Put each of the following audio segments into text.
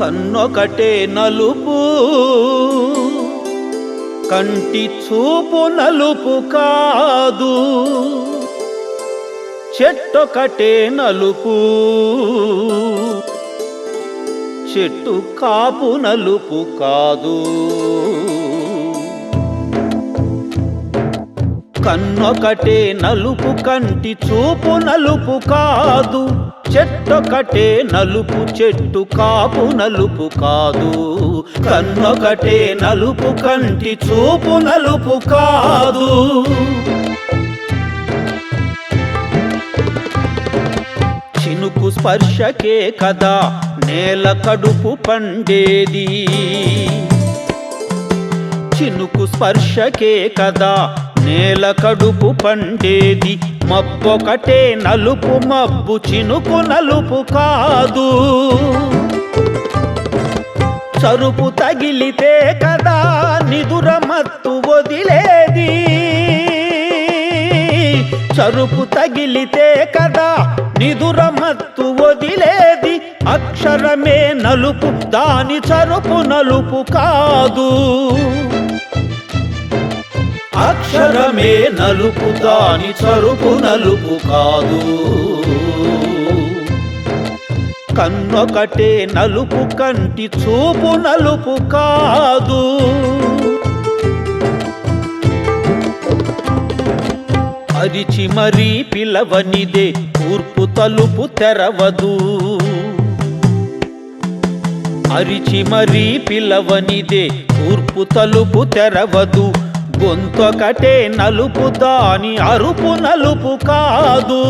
కన్నొకటే నలుపు. కంటి చూపు నలుపు కాదు. చెట్టొకటే నలుపు. చెట్టు కాపు నలుపు కాదు. కన్నొకటే నలుపు కంటి చూపు నలుపు కాదు. చెట్టొకటే నలుపు చెట్టు కాపు నలుపు కాదు. కన్నొకటే నలుపు కంటి చూపు నలుపు కాదు. చినుకు స్పర్శకే కదా నేల కడుపు పండేది. చినుకు స్పర్శకే కదా నేల కడుపు పండేది మబ్బొకటే నలుపు మబ్బు చినుకు నలుపు కాదు. చరుపు తగిలితే కదా నిదుర మత్తు వదిలేది. చరుపు తగిలితే కదా నిదుర మత్తు వదిలేది. అక్షరమే నలుపు దాని చరుపు నలుపు కాదు. అక్షరమే నలుపు దాని చరుపు నలుపు కాదు. కన్నొకటే నలుపు కంటి చూపు నలుపు కాదు. అరిచి మరీ పిలవనిదే తూర్పు తలుపు తెరవదు. అరిచి మరీ పిలవనిదే తూర్పు తలుపు తెరవదు. గొంతొకటే నలుపు దాని అరుపు నలుపు కాదు.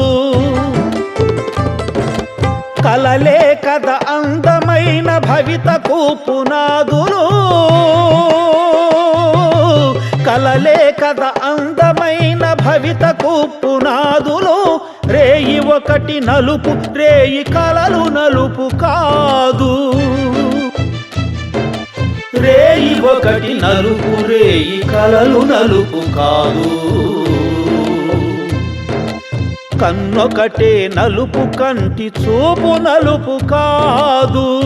కలలే కథ అందమైన భవిత కూపునాదులు కలలే కథ అందమైన భవిత కూపునాదులు రేయి ఒకటి నలుపు రేయి కలలు నలుపు కాదు. ఒకటి నలుపు రేయి కలలు నలుపు కాదు. కన్నొకటే నలుపు కంటి చూపు నలుపు కాదు.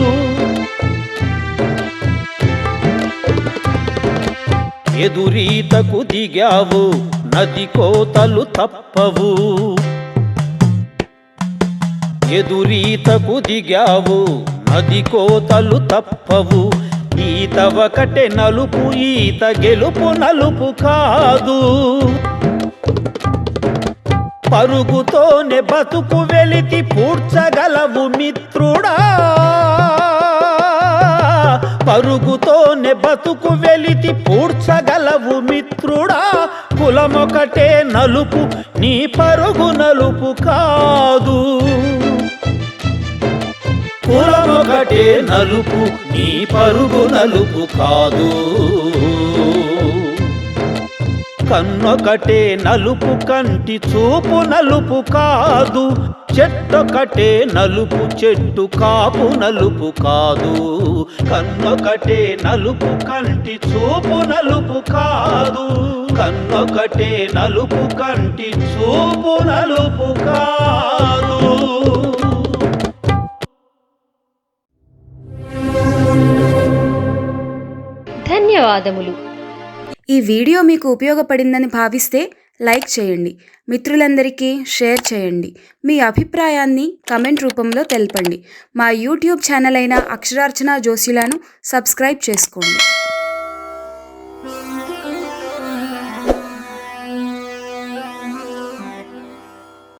ఎదురీతకు దిగావు నది కోతలు తప్పవు. ఎదురీతకు దిగావు నది కోతలు తప్పవు. ఈత ఒకటే నలుపు ఈత గెలుపు నలుపు కాదు. పరుగుతోనే బతుకు వెలితి పూడ్చగలవు మిత్రుడా. పరుగుతోనే బతుకు వెలితి పూడ్చగలవు మిత్రుడా. కులమొకటే నలుపు నీ పరుగు నలుపు కాదు. పురమొకటే నలుపు నీ పరుగు నలుపు కాదు. కన్నొకటే నలుపు కంటి చూపు నలుపు కాదు. చెట్టొకటే నలుపు చెట్టు కాపు నలుపు కాదు. కన్నొకటే నలుపు కంటి చూపు నలుపు కాదు. కన్నొకటే నలుపు కంటి చూపు నలుపు కాదు. ధన్యవాదములు. ఈ వీడియో మీకు ఉపయోగపడిందని భావిస్తే లైక్ చేయండి. మిత్రులందరికీ షేర్ చేయండి. మీ అభిప్రాయాన్ని కమెంట్ రూపంలో తెలపండి. మా యూట్యూబ్ ఛానల్ అయిన అక్షరార్చన జోషిలాను సబ్స్క్రైబ్ చేసుకోండి.